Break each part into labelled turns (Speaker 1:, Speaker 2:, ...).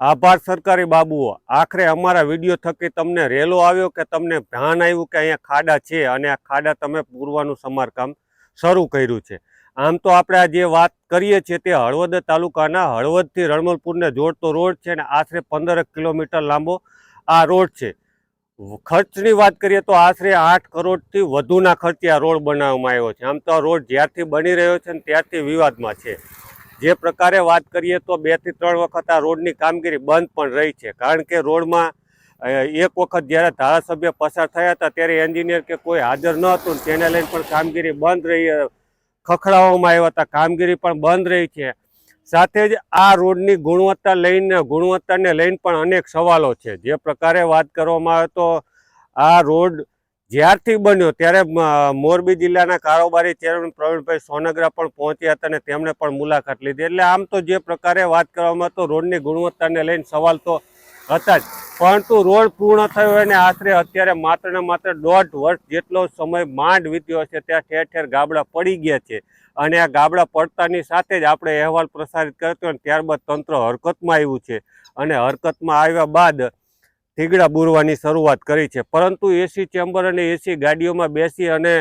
Speaker 1: આભાર સરકારી બાબુઓ. આખરે અમારા વીડિયો થકી તમને રેલો આવ્યો કે તમને ધ્યાન આવ્યું કે અહીંયા ખાડા છે અને આ ખાડા તમે પૂરવાનું સમારકામ શરૂ કર્યું છે. આમ તો આપણે આ જે વાત કરીએ છીએ તે હળવદ તાલુકાના હળવદથી રણમલપુરને જોડતો રોડ છે અને આશરે પંદર કિલોમીટર લાંબો આ રોડ છે. ખર્ચની વાત કરીએ તો આશરે આઠ કરોડથી વધુના ખર્ચે આ રોડ બનાવવામાં આવ્યો છે. આમ તો આ રોડ જ્યારથી બની રહ્યો છે ને ત્યારથી વિવાદમાં છે. જે પ્રકારે વાત કરીએ તો બેથી ત્રણ વખત આ રોડની કામગીરી બંધ પણ રહી છે. કારણ કે રોડમાં એક વખત જ્યારે ધારાસભ્ય પસાર થયા હતા ત્યારે એન્જિનિયર કે કોઈ હાજર ન હતું તેને લઈને પણ કામગીરી બંધ રહી ખખડાવવામાં આવ્યા હતા. કામગીરી પણ બંધ રહી છે. સાથે જ આ રોડની ગુણવત્તા લઈને, ગુણવત્તાને લઈને પણ અનેક સવાલો છે. જે પ્રકારે વાત કરવામાં આવે તો આ રોડ જ્યારથી બન્યો ત્યારે મોરબી જિલ્લાના કારોબારી ચેરમેન પ્રવીણભાઈ સોનગરા પણ પહોંચ્યા હતા અને તેમણે પણ મુલાકાત લીધી. એટલે આમ તો જે પ્રકારે વાત કરવામાં તો રોડની ગુણવત્તાને લઈને સવાલ તો હતા જ, પરંતુ રોડ પૂર્ણ થયો અને આશરે અત્યારે માત્ર ને માત્ર દોઢ વર્ષ જેટલો સમય માંડ વીત્યો છે ત્યાં ઠેર ઠેર ગાબડા પડી ગયા છે. અને આ ગાબડા પડતાની સાથે જ આપણે અહેવાલ પ્રસારિત કર્યો હતો અને ત્યારબાદ તંત્ર હરકતમાં આવ્યું છે. અને હરકતમાં આવ્યા બાદ થીગડા બુરવાની શરૂઆત કરી છે. પરંતુ એસી ચેમ્બર અને એસી ગાડીઓમાં બેસી અને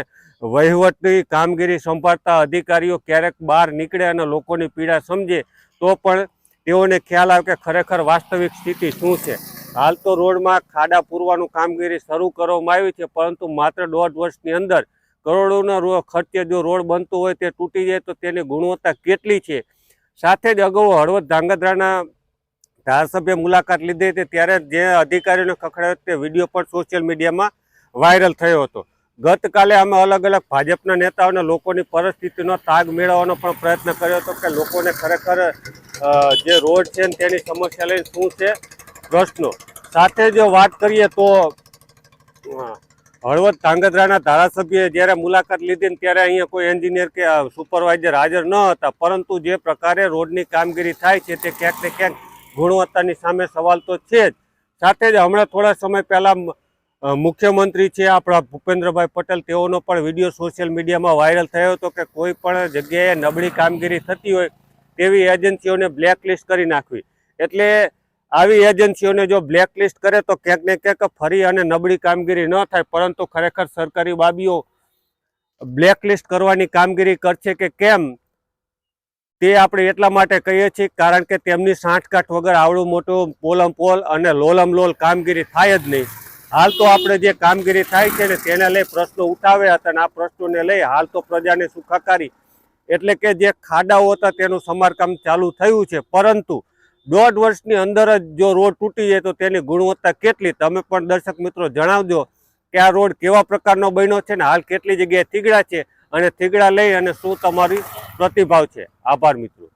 Speaker 1: વહીવટની કામગીરી સંભાળતા અધિકારીઓ ક્યારેક બહાર નીકળે અને લોકોની પીડા સમજે, તો પણ તેઓને ખ્યાલ આવે કે ખરેખર વાસ્તવિક સ્થિતિ શું છે. હાલ તો રોડમાં ખાડા પૂરવાનું કામગીરી શરૂ કરવામાં આવી છે, પરંતુ માત્ર દોઢ વર્ષની અંદર કરોડોના રો ખર્ચે જો રોડ બનતો હોય, તે તૂટી જાય તો તેની ગુણવત્તા કેટલી છે? સાથે જ અગાઉ હળવદ ધાંગધ્રાના ધારાસભ્ય મુલાકાત લીધી હતી ત્યારે જે અધિકારીઓને ખખડાયો તે વીડિયો પણ સોશિયલ મીડિયામાં વાયરલ થયો હતો. ગતકાલે અમે અલગ અલગ ભાજપના નેતાઓને લોકોની પરિસ્થિતિનો તાગ મેળવવાનો પણ પ્રયત્ન કર્યો હતો કે લોકોને ખરેખર જે રોડ છે તેની સમસ્યા લઈને શું છે પ્રશ્નો. સાથે જો વાત કરીએ તો હળવદ ધાંગધ્રાના ધારાસભ્યએ જ્યારે મુલાકાત લીધી ને ત્યારે અહીંયા કોઈ એન્જિનિયર કે સુપરવાઇઝર હાજર ન હતા, પરંતુ જે પ્રકારે રોડની કામગીરી થાય છે તે ક્યાંક ને ક્યાંક ગુણવત્તાની સામે સવાલ તો છે જ. સાથે જ હમણાં થોડા સમય પહેલાં મુખ્યમંત્રી છે, આપણા ભૂપેન્દ્રભાઈ પટેલ, તેઓનો પણ વીડિયો સોશિયલ મીડિયામાં વાયરલ થયો હતો કે કોઈ પણ જગ્યાએ નબળી કામગીરી થતી હોય તેવી એજન્સીઓને બ્લેકલિસ્ટ કરી નાખવી. એટલે આવી એજન્સીઓને જો બ્લેકલિસ્ટ કરે તો ક્યાંક ને ક્યાંક ફરી અને નબળી કામગીરી ન થાય, પરંતુ ખરેખર સરકારી બાબીઓ બ્લેકલિસ્ટ કરવાની કામગીરી કરશે કે કેમ? તે આપણે એટલા માટે કહીએ છીએ કારણ કે તેમની સાંઠગાંઠ વગર આવડું મોટું પોલમ પોલ અને લોલમ લોલ કામગીરી થાય જ નહીં. હાલ તો આપણે જે કામગીરી થાય છે ને તેને લઈ પ્રશ્નો ઉઠાવ્યા હતા અને આ પ્રશ્નોને લઈ હાલ તો પ્રજાને સુખાકારી એટલે કે જે ખાડાઓ હતા તેનું સમારકામ ચાલુ થયું છે. પરંતુ દોઢ વર્ષની અંદર જ જો રોડ તૂટી જાય તો તેની ગુણવત્તા કેટલી? તમે પણ દર્શક મિત્રો જણાવજો કે આ રોડ કેવા પ્રકારનો બન્યો છે ને હાલ કેટલી જગ્યાએ થીગડા છે? અને થીગડા લઈ અને શું તમારી પ્રતિભાવ છે. આભાર મિત્રો.